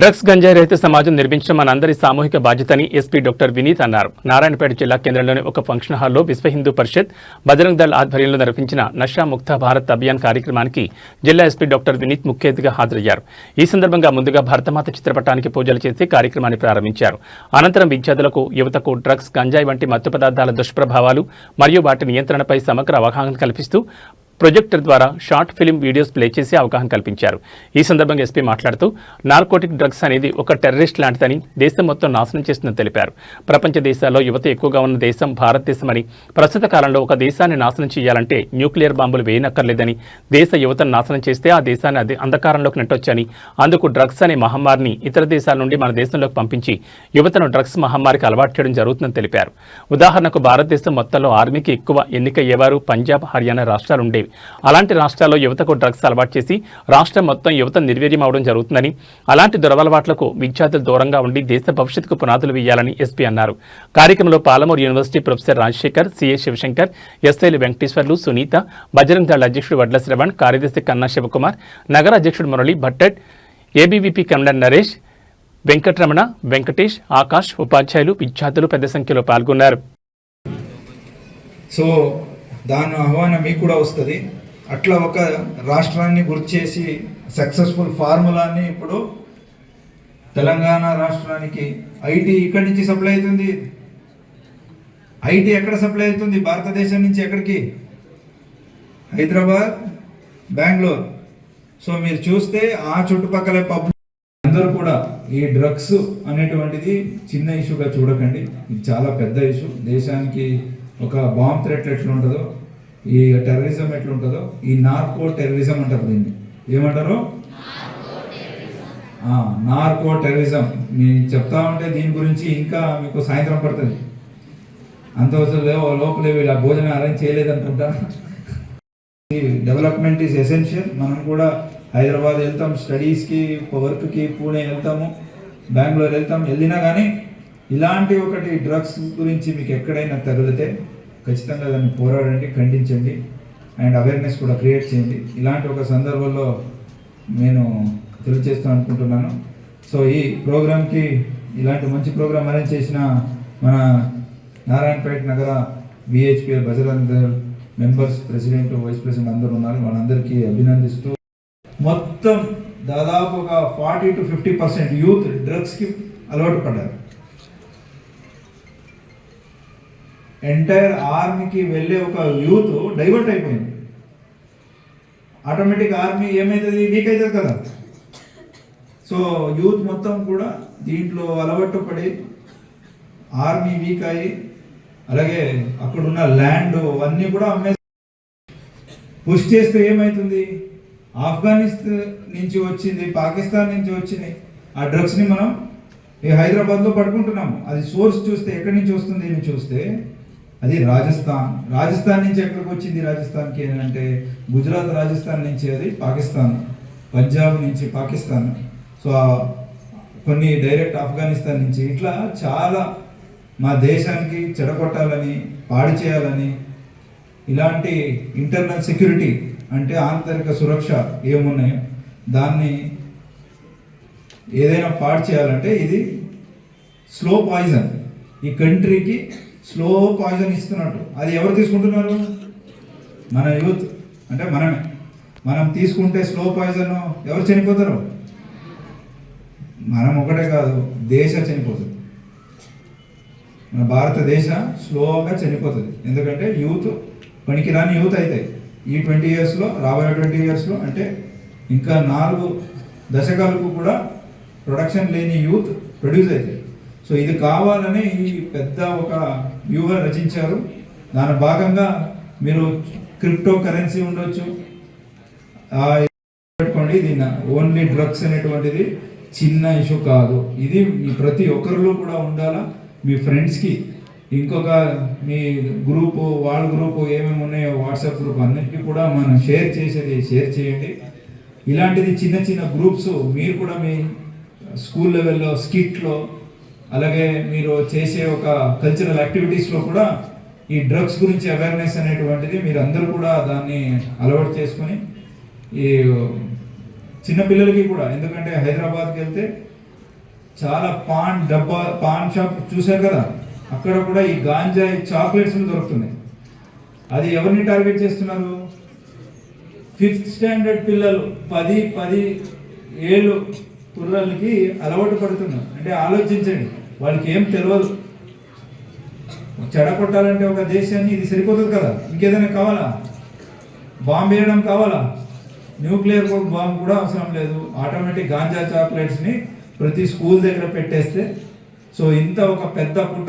Drugs గంజాయి రహిత సమాజం నిర్మించడం మనందరి సామూహిక బాధ్యతని ఎస్పీ డాక్టర్ వినీత్ అన్నారు. నారాయణపేట జిల్లా కేంద్రంలోని ఒక ఫంక్షన్ హాల్లో విశ్వ హిందూ పరిషత్ బజరంగ్ దళ్ ఆధ్వర్యంలో నిర్వహించిన నషా ముక్త భారత్ అభియాన్ కార్యక్రమానికి జిల్లా ఎస్పీ డాక్టర్ వినీత్ ముఖ్య అతిథిగా హాజరయ్యారు. ఈ సందర్భంగా ముందుగా భరతమాత చిత్రపటానికి పూజలు చేసి కార్యక్రమాన్ని ప్రారంభించారు. అనంతరం విద్యార్థులకు యువతకు డ్రగ్స్ గంజాయి వంటి మత్తు పదార్థాల దుష్ప్రభావాలు మరియు వాటి నియంత్రణపై సమగ్ర అవగాహన కల్పిస్తూ ప్రొజెక్టర్ ద్వారా షార్ట్ ఫిల్మ్ వీడియోస్ ప్లే చేసి అవగాహన కల్పించారు. ఈ సందర్భంగా ఎస్పీ మాట్లాడుతూ నార్కోటిక్ డ్రగ్స్ అనేది ఒక టెర్రరిస్ట్ లాంటిదని దేశం మొత్తం నాశనం చేస్తుందని తెలిపారు. ప్రపంచ దేశాల్లో యువత ఎక్కువగా ఉన్న దేశం భారతదేశమని ప్రస్తుత కాలంలో ఒక దేశాన్ని నాశనం చేయాలంటే న్యూక్లియర్ బాంబులు వేయనక్కర్లేదని దేశ యువతను నాశనం చేస్తే ఆ దేశాన్ని అది అంధకారంలోకి నెట్టొచ్చని అందుకు డ్రగ్స్ అనే మహమ్మారిని ఇతర దేశాల నుండి మన దేశంలోకి పంపించి యువతను డ్రగ్స్ మహమ్మారికి అలవాటు చేయడం జరుగుతుందని తెలిపారు. ఉదాహరణకు భారతదేశం మొత్తంలో ఆర్మీకి ఎక్కువ ఎన్నికయ్యేవారు పంజాబ్ హర్యానా రాష్ట్రాలు అలాంటి రాష్ట్రాల్లో యువతకు డ్రగ్స్ అలవాటు చేసి రాష్ట్రం మొత్తం యువత నిర్వీర్యం అవడం జరుగుతుందని అలాంటి దురవలవాట్లకు విద్యార్థులు దూరంగా ఉండి దేశ భవిష్యత్తుకు పునాదులు వేయాలని ఎస్పీ అన్నారు. కార్యక్రమంలో Palamuru university professor Rajashekar CA Shivashankar ఎస్ఐలు వెంకటేశ్వర్లు సునీత బజరంగ్ దళ అధ్యక్షుడు వడ్ల శ్రవణ్ కార్యదర్శి కన్నా శివకుమార్ నగర అధ్యక్షుడు మురళి భట్టెడ్ ఏబీవీపీ కమలన్ నరేష్ వెంకటరమణ వెంకటేష్ ఆకాష్ ఉపాధ్యాయులు విద్యార్థులు పెద్ద సంఖ్యలో పాల్గొన్నారు. సో దాని ఆహ్వానం మీకు కూడా వస్తుంది. అట్లా ఒక రాష్ట్రాన్ని గుర్తు చేసి సక్సెస్ఫుల్ ఫార్ములాని ఇప్పుడు తెలంగాణ రాష్ట్రానికి ఐటీ ఇక్కడి నుంచి సప్లై అవుతుంది. ఐటీ ఎక్కడ సప్లై అవుతుంది? భారతదేశం నుంచి ఎక్కడికి? హైదరాబాద్ బెంగళూరు. సో మీరు చూస్తే ఆ చుట్టుపక్కల పబ్ అందరూ కూడా ఈ డ్రగ్స్ అనేటువంటిది చిన్న ఇష్యూగా చూడకండి. ఇది చాలా పెద్ద ఇష్యూ. దేశానికి ఒక బాంబ్ థ్రెట్ ఎట్లా ఉంటుందో ఈ టెర్రరిజం ఎట్లా ఉంటుందో ఈ నార్కో టెర్రరిజం అంటారు దీన్ని. ఏమంటారు? నార్కో టెర్రరిజం నేను చెప్తా ఉంటే దీని గురించి ఇంకా మీకు సాయంత్రం పడుతుంది. అంత లేవు లోపలే వీళ్ళ భోజనం అరేంజ్ చేయలేదనుకుంటా. డెవలప్మెంట్ ఈజ్ ఎసెన్షియల్ మనం కూడా హైదరాబాద్ వెళ్తాం స్టడీస్కి వర్క్కి పూణే వెళ్తాము బెంగళూరు వెళ్తాం. వెళ్ళినా కానీ ఇలాంటి ఒకటి డ్రగ్స్ గురించి మీకు ఎక్కడైనా తగిలితే ఖచ్చితంగా దాన్ని పోరాడండి ఖండించండి. అండ్ అవేర్నెస్ కూడా క్రియేట్ చేయండి. ఇలాంటి ఒక సందర్భంలో నేను తెలియజేస్తాను అనుకుంటున్నాను. సో ఈ ప్రోగ్రామ్కి ఇలాంటి మంచి ప్రోగ్రామ్ అరేంజ్ చేసిన మన నారాయణపేట నగర VHPL Bajrang members president vice president అందరూ ఉన్నారు. వాళ్ళందరికీ అభినందిస్తూ మొత్తం దాదాపు ఒక forty to fifty percent youth డ్రగ్స్కి అలవాటు పడ్డారు. ఎంటైర్ ఆర్మీకి వెళ్ళే ఒక యూత్ డైవర్ట్ అయిపోయింది. ఆటోమేటిక్ ఆర్మీ ఏమవుతుంది వీక్ అవుతుంది కదా. సో యూత్ మొత్తం కూడా దీంట్లో అలవాటు పడి ఆర్మీ వీక్ అయ్యి అలాగే అక్కడున్న ల్యాండ్ అవన్నీ కూడా అమ్మే పుష్ చేస్తే ఏమవుతుంది ఆఫ్ఘనిస్తాన్ నుంచి వచ్చింది పాకిస్తాన్ నుంచి వచ్చింది. ఆ డ్రగ్స్ని మనం ఈ హైదరాబాద్లో పడుకుంటున్నాము. అది సోర్స్ చూస్తే ఎక్కడి నుంచి వస్తుంది అని చూస్తే అది రాజస్థాన్. రాజస్థాన్ నుంచి ఎక్కడికి వచ్చింది రాజస్థాన్కి ఏంటంటే గుజరాత్ రాజస్థాన్ నుంచి అది పాకిస్తాన్. పంజాబ్ నుంచి పాకిస్తాన్. సో కొన్ని డైరెక్ట్ ఆఫ్ఘనిస్తాన్ నుంచి. ఇట్లా చాలా మా దేశానికి చెడగొట్టాలని పాడు చేయాలని ఇలాంటి ఇంటర్నల్ సెక్యూరిటీ అంటే ఆంతరిక సురక్ష ఏమున్నాయో దాన్ని ఏదైనా పాడు చేయాలంటే ఇది స్లో పాయిజన్. ఈ కంట్రీకి స్లో పాయిజన్ ఇస్తున్నట్టు. అది ఎవరు తీసుకుంటున్నారు? మన యూత్. అంటే మనమే. మనం తీసుకుంటే స్లో పాయిజన్ ఎవరు చనిపోతారు? మనం ఒకటే కాదు దేశ చనిపోతుంది. మన భారతదేశ స్లోగా చనిపోతుంది. ఎందుకంటే యూత్ పనికిరాని యూత్ అవుతాయి ఈ ట్వంటీ ఇయర్స్లో రాబోయే ట్వంటీ ఇయర్స్లో అంటే ఇంకా నాలుగు దశకాలకు కూడా ప్రొడక్షన్ లేని యూత్ ప్రొడ్యూస్ అవుతాయి సో ఇది కావాలని ఈ పెద్ద ఒక వ్యూహం రచించారు. దాని భాగంగా మీరు క్రిప్టో కరెన్సీ ఉండొచ్చు. ఆ, పెట్టుకోండి. ఇది ఓన్లీ డ్రగ్స్ అనేటువంటిది చిన్న ఇష్యూ కాదు. ఇది మీ ప్రతి ఒక్కరిలో కూడా ఉండాలా? మీ ఫ్రెండ్స్కి ఇంకొక మీ గ్రూపు వాళ్ళ గ్రూపు ఏమేమి ఉన్నాయో వాట్సాప్ గ్రూప్ అన్నిటికీ కూడా మనం షేర్ చేసేది షేర్ చేయండి. ఇలాంటిది చిన్న చిన్న గ్రూప్స్ మీరు కూడా మీ స్కూల్ లెవెల్లో స్కిట్లో అలాగే మీరు చేసే ఒక కల్చరల్ యాక్టివిటీస్లో కూడా ఈ డ్రగ్స్ గురించి అవేర్నెస్ అనేటువంటిది మీరు అందరూ కూడా దాన్ని అలవాటు చేసుకొని ఈ చిన్నపిల్లలకి కూడా ఎందుకంటే హైదరాబాద్కి వెళ్తే చాలా పాన్ డబ్బా పాన్ షాప్ చూశారు కదా? అక్కడ కూడా ఈ గాంజా చాక్లెట్స్ దొరుకుతున్నాయి. అది ఎవరిని టార్గెట్ చేస్తున్నారు? ఫిఫ్త్ స్టాండర్డ్ పిల్లలు పది పది ఏళ్ళు కుర్రలకి అలవాటు పడుతున్నారు అంటే ఆలోచించండి. వాళ్ళకి ఏం తెలియదు చెడగొట్టాలంటే ఒక దేశాన్ని ఇది సరిపోతుంది కదా. ఇంకేదైనా కావాలా? బాంబు వేయడం కావాలా? న్యూక్లియర్ బాంబు కూడా అవసరం లేదు. ఆటోమేటిక్ గాంజా చాక్లెట్స్ని ప్రతి స్కూల్ దగ్గర పెట్టేస్తే. సో ఇంత ఒక పెద్ద కుట్ర